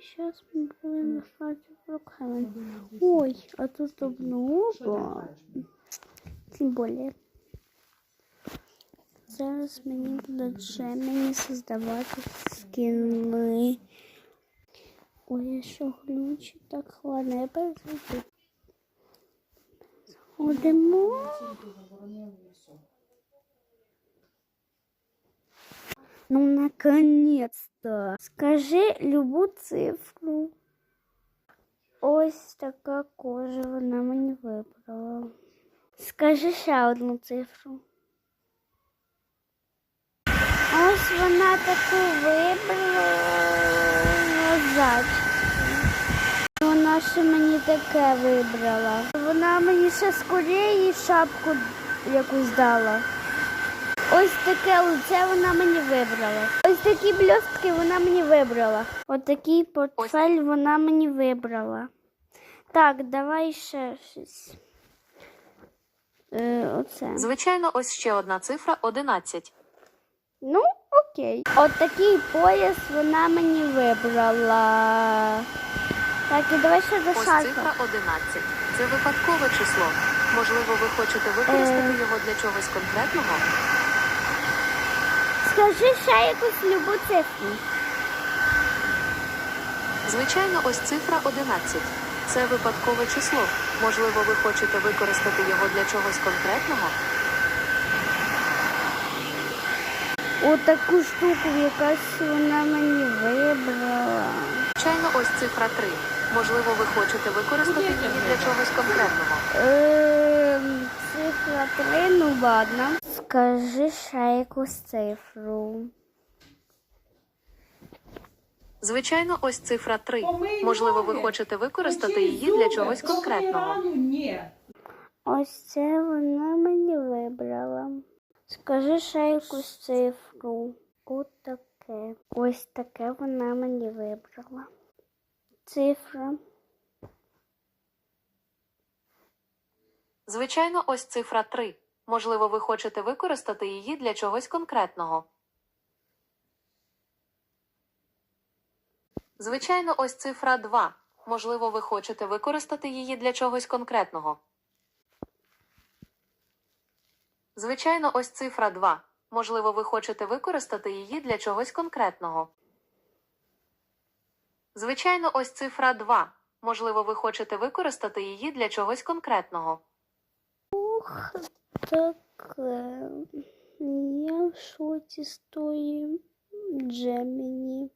Сейчас мы будем нажимать руками. Ой, а тут много. Тем более. Зараз мені буде Джеміні создавати скини. Ой, я що так ладно, я перезайду. Ходимо. Ну, наконец-то. Скажи любу цифру. Ось така кожа вона мені вибрала. Скажи ще одну цифру. Ось вона таку вибрала назад. Вона ще мені таке вибрала. Вона мені ще скоріє шапку якусь дала. Ось таке лице вона мені вибрала. Ось такі блістки вона мені вибрала. Ось такий портфель вона мені вибрала. Так, давай ще щось. Е, оце. Звичайно, ось ще одна цифра 11. Ну, окей. От такий пояс вона мені вибрала. Так, і давай ще до Ось цифра 11. Це випадкове число. Можливо, ви хочете використати Е. його для чогось конкретного. Скажи ще якусь любу цифру. Звичайно, ось цифра 11. Це випадкове число. Можливо, ви хочете використати його для чогось конкретного. Отаку штуку якась вона мені вибрала. Звичайно, ось цифра 3. Можливо, ви хочете використати її для чогось конкретного. Ем, цифра 3, ну ладно. Скажи ще якусь цифру. Звичайно, ось цифра 3. Можливо, ви хочете використати її для чогось конкретного. Ось це вона мені вибрала. Скажи ще якусь цифру. От таке. Ось таке вона мені вибрала. Цифра. Звичайно, ось цифра 3. Можливо, ви хочете використати її для чогось конкретного. Звичайно, ось цифра 2. Можливо, ви хочете використати її для чогось конкретного. Звичайно, ось цифра 2. Можливо, ви хочете використати її для чогось конкретного. Звичайно, ось цифра 2. Можливо, ви хочете використати її для чогось конкретного. Таке. Я в шоці з тої Джеміні.